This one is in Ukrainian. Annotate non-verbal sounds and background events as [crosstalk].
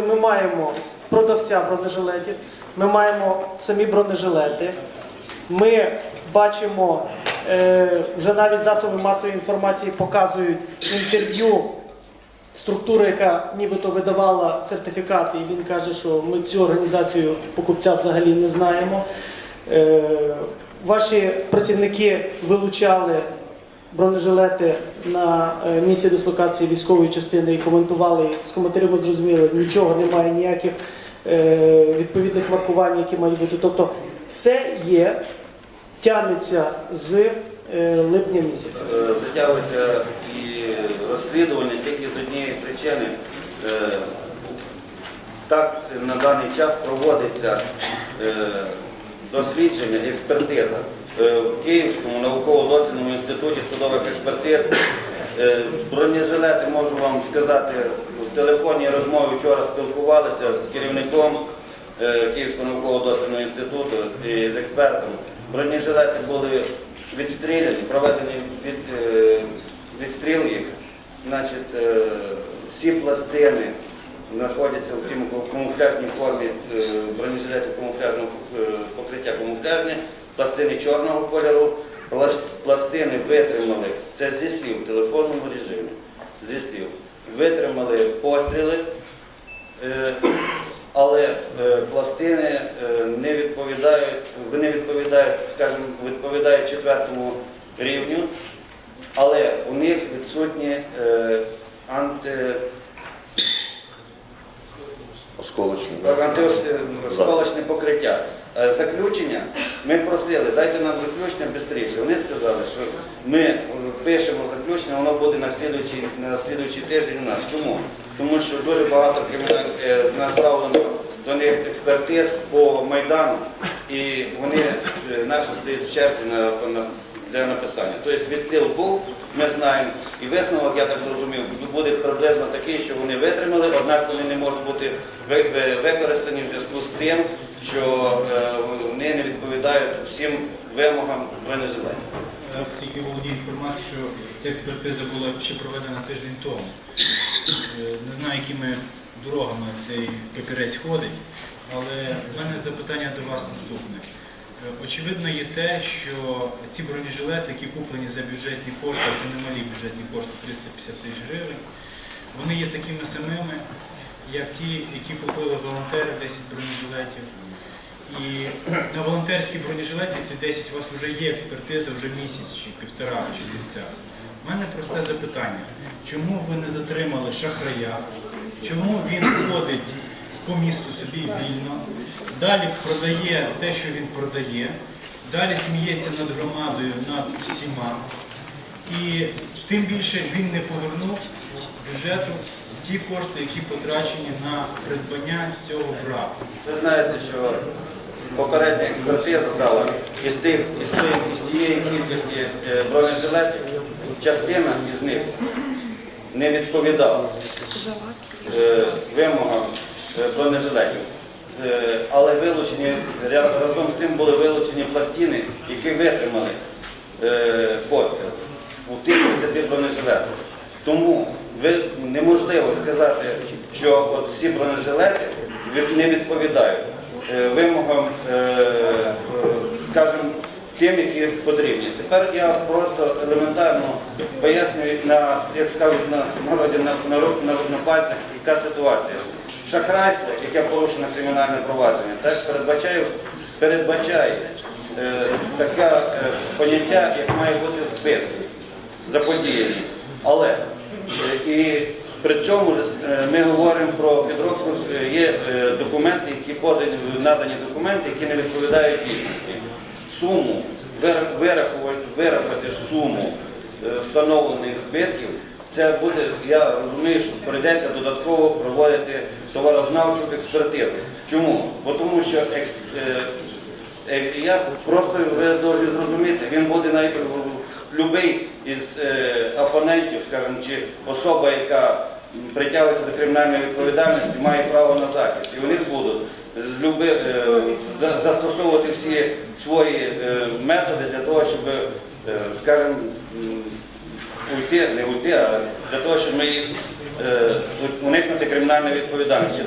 Ми маємо продавця бронежилетів, ми маємо самі бронежилети. Ми бачимо, е, вже навіть засоби масової інформації показують інтерв'ю структури, яка нібито видавала сертифікати, і він каже, що ми цю організацію покупця взагалі не знаємо. Е, Ваші працівники вилучали бронежилети на е, місці дислокації військової частини і коментували з коментарів ми зрозуміли, нічого немає, ніяких е, відповідних маркувань, які мають бути. Тобто все є, тягнеться з е, липня місяця. Затягується і розслідування тільки з однієї причини. Так на даний час проводиться дослідження, експертиза в Київському науково-дослідному інституті судових експертиз. Е, Бронежилети можу вам сказати, в телефонній розмові вчора спілкувалися з керівником е, Київського науково-дослідного інституту і з експертом. Бронежилети були відстріляні, проведений від, е, відстріл їх. Значить, е, всі пластини знаходяться в цьому камуфляжній формі е, бронежилетів камуфляжного е, покриття камуфляжне, пластини чорного кольору, пластини витримали, це зі слів в телефонному режимі, зі слів, витримали постріли, е, але е, пластини е, не відповідають, вони відповідають, скажімо, відповідають четвертому рівню, але у них відсутні анти, антиосколочне покриття. Заключення ми просили, дайте нам заключення швидше. Вони сказали, що ми е, пишемо заключення, воно буде на слідуючий, на слідуючий тиждень у нас. Чому? Тому що дуже багато кримінальних е, направлено до них експертиз по Майдану, і вони е, наші стоять в черзі на, на, для написання. Тобто відстил був, ми знаємо, і висновок, я так зрозумів, буде приблизно такий, що вони витримали, однак вони не можуть бути ви- ви- використані в зв'язку з тим, що е, вони не відповідають всім вимогам бронежилетів. Тільки володію інформацією, що ця експертиза була ще проведена тиждень тому. Е, Не знаю, якими дорогами цей пекарець ходить, але в мене запитання до вас наступне. Е, Очевидно є те, що ці бронежилети, які куплені за бюджетні кошти, а це немалі бюджетні кошти 350 тисяч гривень, вони є такими самими, як ті, які купили волонтери 10 бронежилетів. І [clears throat] на волонтерські бронежилети ті 10 у вас вже є експертиза вже місяць чи півтора чи півця. У мене просте запитання. Чому ви не затримали шахрая? Чому він ходить по місту собі вільно, далі продає те, що він продає, далі сміється над громадою, над всіма. І тим більше він не повернув бюджету ті кошти, які потрачені на придбання цього врагу. Ви знаєте, що попередня експертиза дала із, тих, із, тих, із тієї кількості е, бронежилетів, частина із них не відповідала е, вимогам е, бронежилетів. Е, Але вилучені, разом з тим були вилучені пластини, які витримали е, постріл у тих 10 бронежилетах. Тому неможливо сказати, що всі бронежилети не відповідають е, вимогам, скажімо, тим, які потрібні. Тепер я просто елементарно пояснюю, на, як скажуть на пальцях, яка ситуація. Шахрайство, яке порушено кримінальне провадження, так передбачає, передбачає е, таке е, поняття, як має бути список заподіяні. Але е, і при цьому ж е, ми говоримо про підробку, е, є е, документи, які подані, надані документи, які не відповідають дійсності. Суму, вирахувати, вирахувати суму встановлених збитків, це буде, я розумію, що прийдеться додатково проводити товарознавчу експертизу. Чому? Бо тому що екс, е, Е, Я просто ви повинні зрозуміти, він буде на будь-який із е, опонентів, скажімо, чи особа, яка притягується до кримінальної відповідальності, має право на захист. І вони будуть з люби, е, застосовувати всі свої е, методи для того, щоб, е, скажімо, уйти, не уйти, а для того, щоб ми їх е, уникнути кримінальної відповідальності.